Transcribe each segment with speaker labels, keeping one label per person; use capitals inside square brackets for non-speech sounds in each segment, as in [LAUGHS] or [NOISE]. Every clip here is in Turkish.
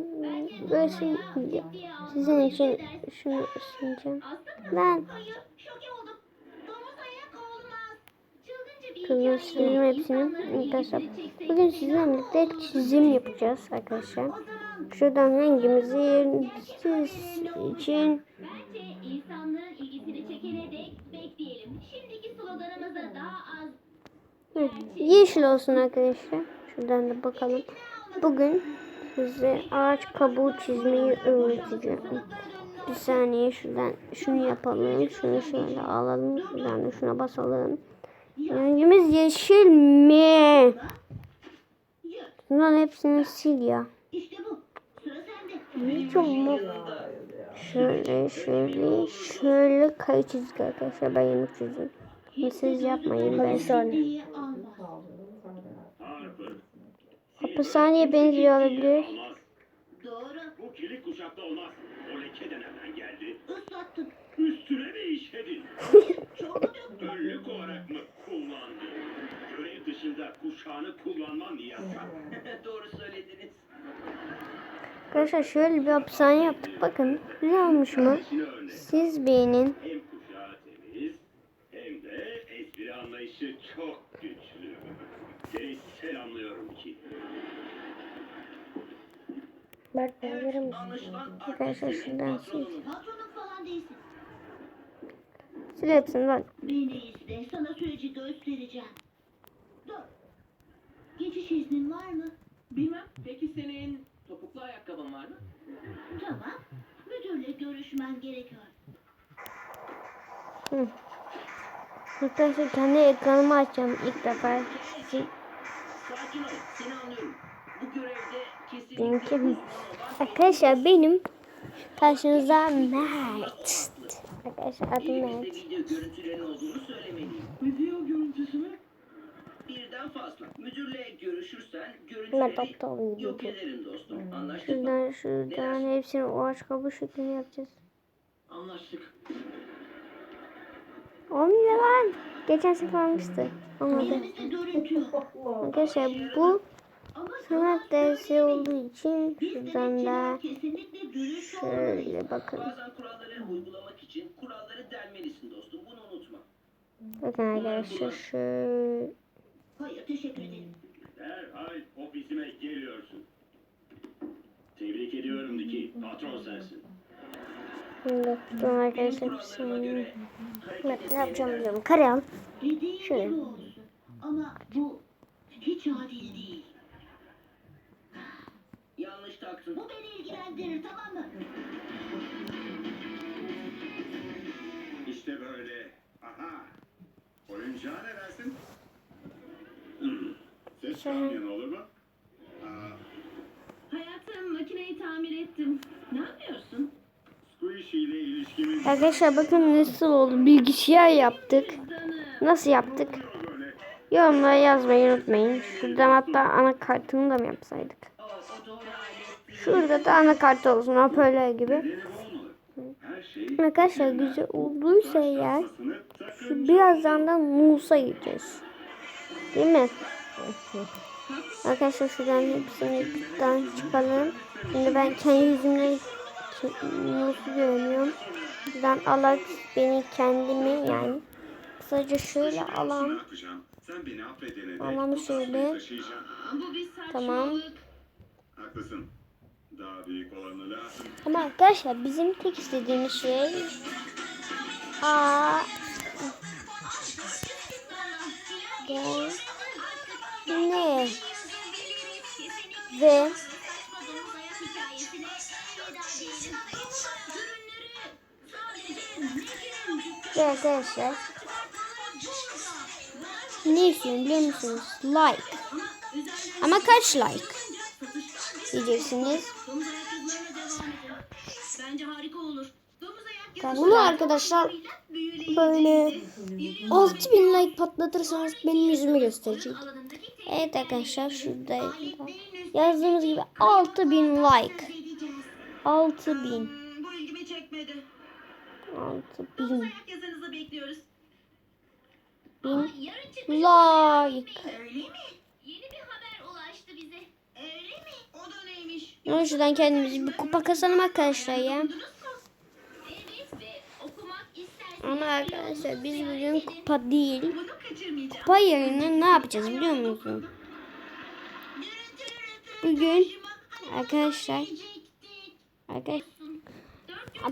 Speaker 1: bugün böyle sil- sizin için şunu sileceğim. Ben Kızım sildim hepsini arkadaşlar. Bugün sizinle birlikte çizim yapacağız arkadaşlar. Şuradan rengimizi siz için Hı, yeşil olsun arkadaşlar. Şuradan da bakalım. Bugün size ağaç kabuğu çizmeyi öğreteceğim. Bir saniye şuradan şunu yapalım. Şunu şöyle alalım. Şuradan da şuna basalım. Rengimiz yeşil mi? Bunların hepsini sil ya. Çok mu? Şöyle şöyle şöyle kare çizik arkadaşlar. Ben yeni çizdim. Bunu siz yapmayın. Ben
Speaker 2: İyi alma.
Speaker 1: Hapishaneye benziyor olabilir.
Speaker 2: Doğru.
Speaker 3: Bu kilit kuşakta olmaz. O leke de nereden geldi?
Speaker 2: Islattın.
Speaker 3: Üstüne mi işledin? [LAUGHS]
Speaker 2: Çok döktün?
Speaker 3: Önlük olarak mı kullandın? Görev dışında kuşağını kullanman yasak. [LAUGHS]
Speaker 4: Doğru söylediniz.
Speaker 1: Arkadaşlar şöyle bir hapishane yaptık. Bakın güzel olmuş mu? Siz beğenin. Ben
Speaker 4: Anlaşılan
Speaker 1: Arkadaşlar şuradan sil.
Speaker 2: Patronun falan değilsin.
Speaker 1: Sil hepsini bak.
Speaker 2: Beni izle. Sana süreci göstereceğim. Dur. Geçiş iznin var mı?
Speaker 4: Bilmem. Peki senin topuklu ayakkabın var mı?
Speaker 2: Tamam. Müdürle görüşmen gerekiyor.
Speaker 1: Arkadaşlar kendi ekranımı açacağım ilk defa.
Speaker 4: Sakin ol. Seni anlıyorum. Bu görevde
Speaker 1: Benimki Arkadaşlar benim karşınızda Mert. Arkadaşlar adım Mert.
Speaker 4: Birden fazla. Müdürle görüşürsen görüntüleri yok ederim dostum. Anlaştık mı?
Speaker 1: Şuradan şuradan hepsini o ağaç kabuğu şeklinde yapacağız.
Speaker 4: Anlaştık.
Speaker 1: Olmuyor lan. Geçen sefer olmuştu. Olmadı. Arkadaşlar bu sanat dersi olduğu için şuradan da şöyle bakın.
Speaker 4: Bazen kuralları uygulamak için kuralları delmelisin dostum. Bunu unutma.
Speaker 1: Bakın arkadaşlar şöyle.
Speaker 2: Hayır teşekkür ederim.
Speaker 3: Derhal ofisime geliyorsun. Tebrik ediyorum Diki. Patron sensin.
Speaker 1: Bakın arkadaşlar saniye.
Speaker 4: göre
Speaker 1: Evet ne yapacağım biliyorum.
Speaker 2: Dediğin
Speaker 1: Şöyle.
Speaker 2: Ama bu hiç adil değil.
Speaker 4: Taktın.
Speaker 2: Bu beni ilgilendirir tamam mı?
Speaker 3: İşte böyle. Aha. Oyuncağı ne dersin? Ses çalmayan olur mu? Aa,
Speaker 2: Hayatım makineyi tamir ettim. Ne yapıyorsun?
Speaker 3: Squishy ile ilişkimiz
Speaker 1: Arkadaşlar bakın nasıl oldu. Bilgisayar yaptık. Nasıl yaptık?
Speaker 3: böyle.
Speaker 1: Yorumlara yazmayı unutmayın. Şuradan hatta anakartını da mı yapsaydık?
Speaker 4: O, o doğru.
Speaker 1: Şurada da anakart olsun hoparlör gibi. Arkadaşlar güzel olduysa eğer şu birazdan da Musa gideceğiz. Değil mi? Arkadaşlar şuradan hepsini birden çıkalım. Şimdi ben kendi yüzümle Musa'u görmüyorum. Buradan alak beni kendimi yani kısaca şöyle alan Alanı şöyle. Tamam.
Speaker 3: Haklısın.
Speaker 1: Ama arkadaşlar bizim tek istediğimiz şey Aa Gel. Ne? Ve ve arkadaşlar ne istiyorum biliyor musunuz? Like. Ama kaç like? Diyeceksiniz. Bunu arkadaşlar böyle 6000 like patlatırsanız benim yüzümü gösterecek. Evet arkadaşlar şurada yazdığımız gibi 6000 like.
Speaker 2: edeceğiz.
Speaker 1: 6000.
Speaker 2: Hmm, bu ilgimi çekmedi.
Speaker 1: 6000
Speaker 2: Ayak yazınızı bekliyoruz.
Speaker 1: bin like.
Speaker 2: O
Speaker 1: yüzden kendimize bir kupa kazanalım arkadaşlar ya. Ama arkadaşlar biz bugün kupa değil. Kupa yerine ne yapacağız biliyor musunuz? Bugün arkadaşlar arkadaşlar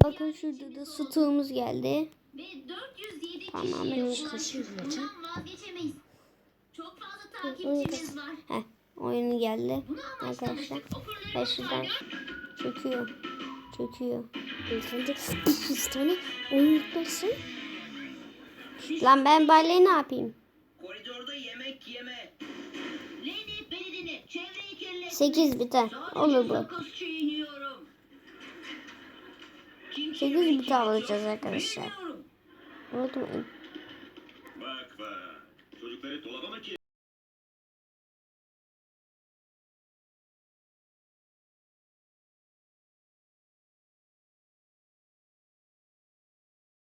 Speaker 1: bakın şurada da sütümüz geldi.
Speaker 2: Ve 407
Speaker 1: Tamam,
Speaker 2: kişi
Speaker 1: benim
Speaker 2: yaşayan
Speaker 1: kaşığım
Speaker 2: bundan vazgeçemeyiz. Çok fazla takipçimiz var.
Speaker 1: Oyunu geldi arkadaşlar. Ben şuradan
Speaker 2: var.
Speaker 1: çöküyor. Çöküyor. Önce 200 tane oyun yüklersin. Lan ben balleyi ne yapayım?
Speaker 4: Koridorda yemek yeme.
Speaker 2: Leni beni dinle. Çevreyi kirlet.
Speaker 1: 8 biter. Olur bu.
Speaker 2: Sakız çiğniyorum. Kim
Speaker 1: 8
Speaker 2: çevreyi
Speaker 1: biter alacağız arkadaşlar. Unutmayın.
Speaker 3: Bak bak. Çocukları dolaba mı